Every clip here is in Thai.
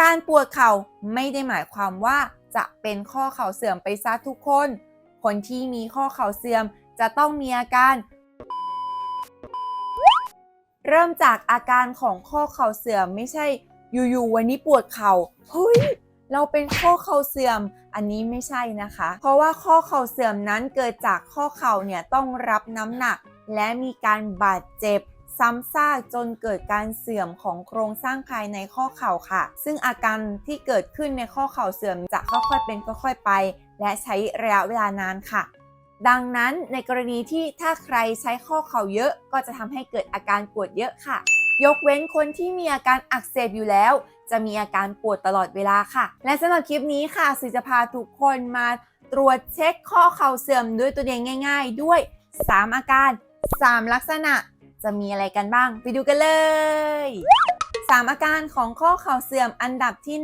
การปวดเข่าไม่ได้หมายความว่าจะเป็นข้อเข่าเสื่อมไปซะทุกคน คนที่มีข้อเข่าเสื่อมจะต้องมีอาการ เริ่มจากอาการของข้อเข่าเสื่อมไม่ใช่อยู่ๆวันนี้ปวดเข่าเฮ้ยเราเป็นข้อเข่าเสื่อมอันนี้ไม่ใช่นะคะ เพราะว่าข้อเข่าเสื่อมนั้นเกิดจากข้อเข่าเนี่ยต้องรับน้ำหนัก และมีการบาดเจ็บ ซ้ำซากจนเกิดการเสื่อมของโครงสร้างภายในข้อเข่าค่ะ ซึ่งอาการที่เกิดขึ้นในข้อเข่าเสื่อมจะค่อยๆเป็นค่อยๆไป และใช้ระยะเวลานานค่ะ ดังนั้นในกรณีที่ถ้าใครใช้ข้อเข่าเยอะ ก็จะทำให้เกิดอาการปวดเยอะค่ะ ยกเว้นคนที่มีอาการอักเสบอยู่แล้ว จะมีอาการปวดตลอดเวลาค่ะ และสำหรับคลิปนี้ค่ะสิจะพาทุกคนมาตรวจเช็คข้อเข่าเสื่อมด้วยตัวเองง่าย ๆ ด้วย 3 อาการ 3 ลักษณะ จะมีอะไรกันบ้าง ไปดูกันเลย 3 อาการของข้อเข่าเสื่อมอันดับที่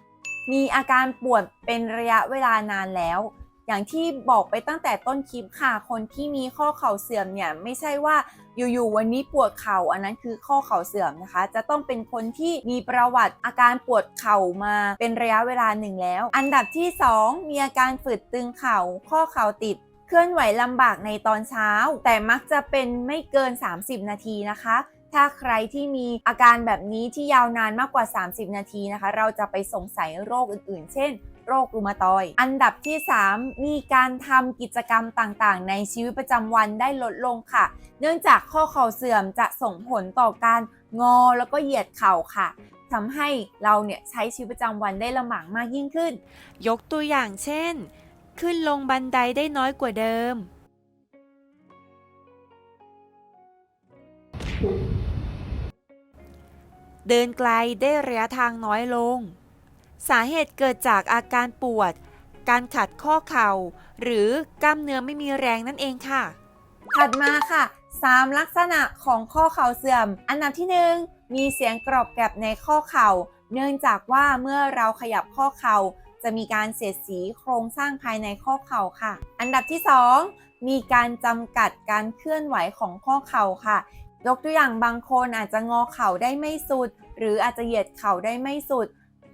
1 มีอาการปวดเป็นระยะเวลานานแล้ว อย่างที่บอกไปตั้งแต่ต้นคลิปค่ะ คนที่มีข้อเข่าเสื่อมเนี่ยไม่ใช่ว่าอยู่ๆวันนี้ปวดเข่าอันนั้นคือข้อเข่าเสื่อมนะคะ จะต้องเป็นคนที่มีประวัติอาการปวดเข่ามาเป็นระยะเวลาหนึ่งแล้ว อันดับที่ 2 มีอาการฝืดตึงเข่าข้อเข่าติด เคลื่อนไหวลำบากในตอนเช้า แต่มักจะเป็นไม่เกิน 30 นาทีนะคะ ถ้าใครที่มีอาการแบบนี้ที่ยาวนานมากกว่า 30 นาทีนะคะ เราจะไปสงสัยโรคอื่นๆ เช่นโรครูมาตอย อันดับที่ 3 มีการทำกิจกรรมต่างๆ ในชีวิตประจำวันได้ลดลงค่ะ เนื่องจากข้อเข่าเสื่อมจะส่งผลต่อการงอแล้วก็เหยียดเข่าค่ะทำให้เราเนี่ยใช้ชีวิตประจำวันได้ลำบากมากยิ่งขึ้น ยกตัวอย่างเช่น ขึ้นลงบันไดได้น้อยกว่าเดิม เดินไกลได้ระยะทางน้อยลง สาเหตุเกิดจากอาการปวด การขัดข้อเข่า หรือกล้ามเนื้อไม่มีแรงนั่นเองค่ะ ถัดมาค่ะ 3 ลักษณะของข้อเข่าเสื่อม อันดับที่ 1 มีเสียงกรอบแกรบในข้อเข่า เนื่องจากว่าเมื่อเราขยับข้อเข่า จะมีการเสียดสีโครงสร้างภายในข้อเข่าค่ะ อันดับที่ 2 มีการจำกัดการเคลื่อนไหวของข้อเข่าค่ะ ยกตัวอย่างบางคนอาจจะงอเข่าได้ไม่สุด หรืออาจจะเหยียดเข่าได้ไม่สุด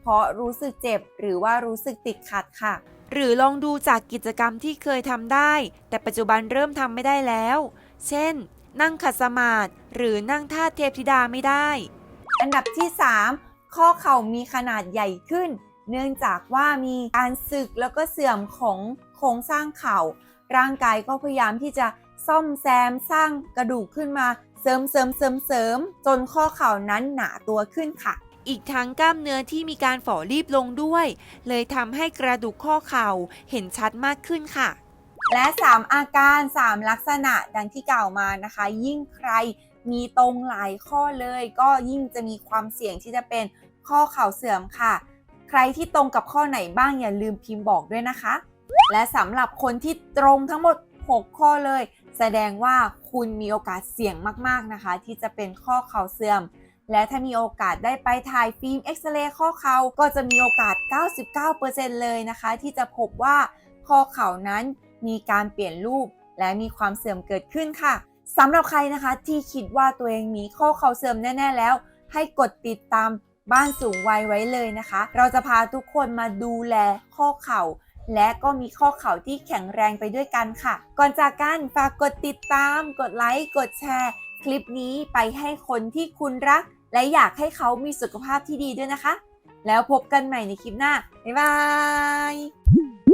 เพราะรู้สึกเจ็บ หรือว่ารู้สึกติดขัดค่ะ หรือลองดูจากกิจกรรมที่เคยทำได้ แต่ปัจจุบันเริ่มทำไม่ได้แล้ว เช่น นั่งขัดสมาธิหรือนั่งท่าเทพธิดาไม่ได้ อันดับที่ 3 ข้อเข่ามีขนาดใหญ่ขึ้น เนื่องจากว่ามีการสึกแล้วก็เสื่อมของโครงสร้างเข่า ร่างกายก็พยายามที่จะซ่อมแซมสร้างกระดูกขึ้นมาเสริมเสริมเสริมเสริมจนข้อเข่านั้นหนาตัวขึ้นค่ะ อีกทั้งกล้ามเนื้อที่มีการฝ่อรีบลงด้วย เลยทำให้กระดูกข้อเข่าเห็นชัดมากขึ้นค่ะ และ 3 อาการ 3 ลักษณะดังที่กล่าวมานะคะ ยิ่งใครมีตรงหลายข้อเลย ก็ยิ่งจะมีความเสี่ยงที่จะเป็นข้อเข่าเสื่อมค่ะ ใครที่ตรงกับข้อไหนบ้างอย่าลืมพิมพ์บอกด้วยนะคะ และสำหรับคนที่ตรงทั้งหมด 6 ข้อเลย แสดงว่าคุณมีโอกาสเสี่ยงมากๆนะคะ ที่จะเป็นข้อเข่าเสื่อม และถ้ามีโอกาสได้ไปถ่ายฟิล์มเอ็กซเรย์ข้อเข่าก็จะมีโอกาส 99%เลยนะคะ ที่จะพบว่าข้อเข่านั้นมีการเปลี่ยนรูป และมีความเสื่อมเกิดขึ้นค่ะสำหรับใครนะคะที่คิดว่าตัวเองมีข้อเข่าเสื่อมแน่ ๆ แล้ว ให้กดติดตาม บ้านสูงวัยไว้เลยนะคะ เราจะพาทุกคนมาดูแลข้อเข่า และก็มีข้อเข่าที่แข็งแรงไปด้วยกันค่ะ ก่อนจากกันฝากกดติดตาม กดไลค์กดแชร์ คลิปนี้ไปให้คนที่คุณรัก และอยากให้เขามีสุขภาพที่ดีด้วยนะคะ แล้วพบกันใหม่ในคลิปหน้า บ๊ายบาย